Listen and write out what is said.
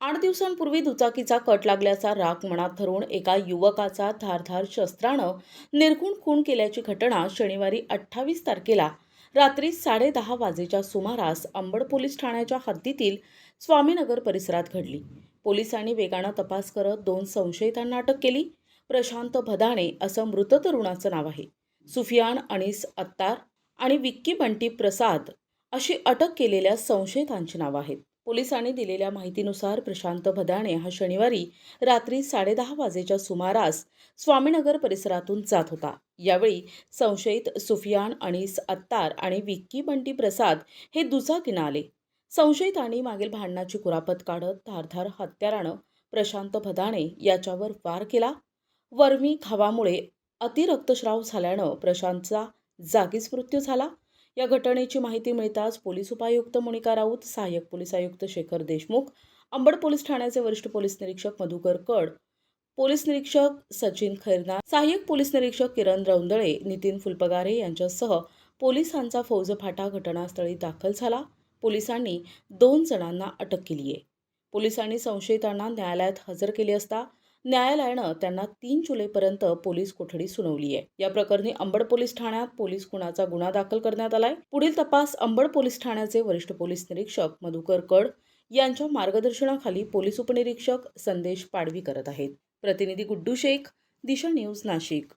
आठ दिवसांपूर्वी दुचाकीचा कट लागल्याचा राग मनात धरून एका युवकाचा धारधार शस्त्रानं निर्घुण खून केल्याची घटना शनिवारी अठ्ठावीस तारखेला रात्री साडेदहा वाजेच्या सुमारास अंबड पोलीस ठाण्याच्या हद्दीतील स्वामीनगर परिसरात घडली. पोलिसांनी वेगानं तपास करत दोन संशयितांना अटक केली. प्रशांत भदाणे असं मृत तरुणाचं नाव आहे. सुफियान अनिस अत्तार आणि विक्की बंटी प्रसाद अशी अटक केलेल्या संशयितांची नावं आहेत. पोलिसांनी दिलेल्या माहितीनुसार प्रशांत भदाणे हा शनिवारी रात्री साडेदहा वाजेच्या सुमारास स्वामीनगर परिसरातून जात होता. यावेळी संशयित सुफियान अनिस अत्तार आणि विक्की बंटी प्रसाद हे दुचाकीनं आले. संशयितांनी मागील भांडणाची कुरापत काढत धारधार हत्यारानं प्रशांत भदाणे याच्यावर वार केला. वर्मी घावामुळे अतिरक्तस्राव झाल्यानं प्रशांतचा जागीच मृत्यू झाला. या घटनेची माहिती मिळताच पोलीस उपायुक्त मोनिका राऊत सहाय्यक पोलीस आयुक्त शेखर देशमुख अंबड पोलीस ठाण्याचे वरिष्ठ पोलीस निरीक्षक मधुकर कड पोलीस निरीक्षक सचिन खैरनार सहाय्यक पोलीस निरीक्षक किरण रौंदळे नितीन फुलपगारे यांच्यासह पोलिसांचा फौज फाटा घटनास्थळी दाखल झाला. पोलिसांनी दोन जणांना अटक केली आहे पोलिसांनी संशयितांना न्यायालयात हजर केले असता न्यायालयानं त्यांना तीन जुलैपर्यंत पोलीस कोठडी सुनावली आहे. या प्रकरणी अंबड पोलीस ठाण्यात पोलीस खुनाचा गुन्हा दाखल करण्यात आलाय. पुढील तपास अंबड पोलीस ठाण्याचे वरिष्ठ पोलीस निरीक्षक मधुकर कड यांच्या मार्गदर्शनाखाली पोलीस उपनिरीक्षक संदेश पाडवी करत आहेत. प्रतिनिधी गुड्डू शेख दिशा न्यूज नाशिक.